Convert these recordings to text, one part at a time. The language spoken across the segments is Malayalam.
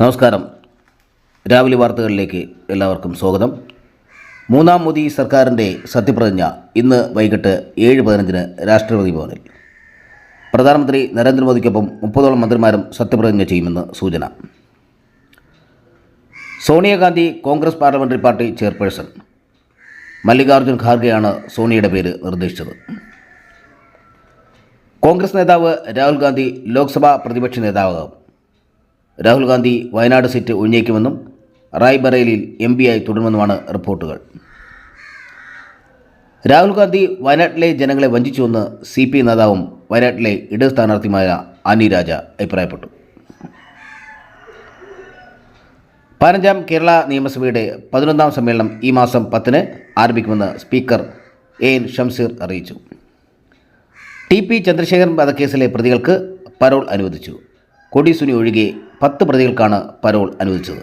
നമസ്കാരം. രാവിലെ വാർത്തകളിലേക്ക് എല്ലാവർക്കും സ്വാഗതം. മൂന്നാം മോദി സർക്കാരിന്റെ സത്യപ്രതിജ്ഞ ഇന്ന് വൈകിട്ട് ഏഴ് പതിനഞ്ചിന് രാഷ്ട്രപതി ഭവനിൽ. പ്രധാനമന്ത്രി നരേന്ദ്രമോദിക്കൊപ്പം മുപ്പതോളം മന്ത്രിമാരും സത്യപ്രതിജ്ഞ ചെയ്യുമെന്ന് സൂചന. Sonia Gandhi Congress parliamentary party chairperson. Mallikarjun ഖാർഗെയാണ് സോണിയയുടെ പേര് നിർദ്ദേശിച്ചത്. കോൺഗ്രസ് നേതാവ് രാഹുൽ ഗാന്ധി ലോക്സഭാ പ്രതിപക്ഷ നേതാവാകും രാഹുൽ ഗാന്ധി വയനാട് സീറ്റ് ഉന്നയിക്കുമെന്നും റായ്ബറേലിയിൽ എം പി ആയി തുടരുമെന്നുമാണ് റിപ്പോർട്ടുകൾ. രാഹുൽ ഗാന്ധി വയനാട്ടിലെ ജനങ്ങളെ വഞ്ചിച്ചുവെന്ന് സി പി നേതാവും വയനാട്ടിലെ ഇടത് സ്ഥാനാർത്ഥിയുമായ ആനി രാജ അഭിപ്രായപ്പെട്ടു. പതിനഞ്ചാം കേരള നിയമസഭയുടെ പതിനൊന്നാം സമ്മേളനം ഈ മാസം പത്തിന് ആരംഭിക്കുമെന്ന് സ്പീക്കർ എ എൻ ഷംസീർ അറിയിച്ചു. ടി പി ചന്ദ്രശേഖരൻ വധക്കേസിലെ പ്രതികൾക്ക് പരോൾ അനുവദിച്ചു. കൊടി സുനി ഒഴികെ പത്ത് പ്രതികൾക്കാണ് പരോൾ അനുവദിച്ചത്.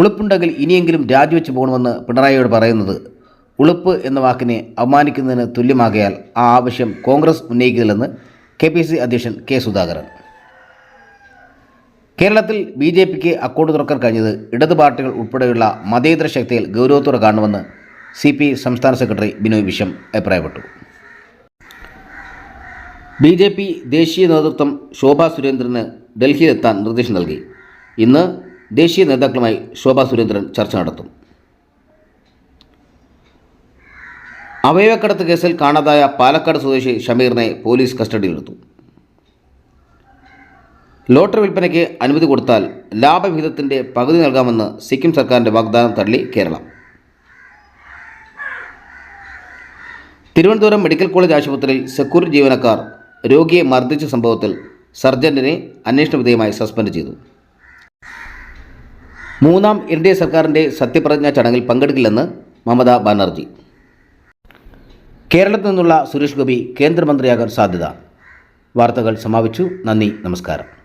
ഉളുപ്പുണ്ടെങ്കിൽ ഇനിയെങ്കിലും രാജിവെച്ച് പോകണമെന്ന് പിണറായിയോട് പറയുന്നത് ഉളുപ്പ് എന്ന വാക്കിനെ അപമാനിക്കുന്നതിന് തുല്യമാകയാൽ ആ ആവശ്യം കോൺഗ്രസ് ഉന്നയിക്കില്ലെന്ന് കെ പി സി അധ്യക്ഷൻ കെ സുധാകരൻ. കേരളത്തിൽ ബി ജെ പിക്ക് അക്കൗണ്ട് തുറക്കാൻ കഴിഞ്ഞത് ഇടത് പാർട്ടികൾ ഉൾപ്പെടെയുള്ള മതേതര ശക്തിയിൽ ഗൗരവത്തോടെ കാണുമെന്ന് സി പി സംസ്ഥാന സെക്രട്ടറി ബിനോയ് വിശ്വം അഭിപ്രായപ്പെട്ടു. ബി ജെ പി ദേശീയ നേതൃത്വം ശോഭാ സുരേന്ദ്രന് ഡൽഹിയിലെത്താൻ നിർദ്ദേശം നൽകി. ഇന്ന് ദേശീയ നേതാക്കളുമായി ശോഭാ സുരേന്ദ്രൻ ചർച്ച നടത്തും. അവയവക്കടത്ത് കേസിൽ കാണാതായ പാലക്കാട് സ്വദേശി ഷമീറിനെ പോലീസ് കസ്റ്റഡിയിലെടുത്തു. ലോട്ടറി വിൽപ്പനയ്ക്ക് അനുമതി കൊടുത്താൽ ലാഭവിഹിതത്തിന്റെ പകുതി നൽകാമെന്ന് സിക്കിം സർക്കാരിന്റെ വാഗ്ദാനം തള്ളി കേരളം. തിരുവനന്തപുരം മെഡിക്കൽ കോളേജ് ആശുപത്രിയിൽ സെക്യൂരിറ്റി ജീവനക്കാർ രോഗിയെ മർദ്ദിച്ച സംഭവത്തിൽ സർജന്റിനെ അന്വേഷണ വിധേയമായി സസ്പെൻഡ് ചെയ്തു. മൂന്നാം എൻ ഡി എ സർക്കാരിന്റെ സത്യപ്രതിജ്ഞാ ചടങ്ങിൽ പങ്കെടുക്കില്ലെന്ന് മമതാ ബാനർജി. കേരളത്തിൽ നിന്നുള്ള സുരേഷ് ഗോപി കേന്ദ്രമന്ത്രിയാകാൻ സാധ്യത. വാർത്തകൾ സമാപിച്ചു. നന്ദി നമസ്കാരം.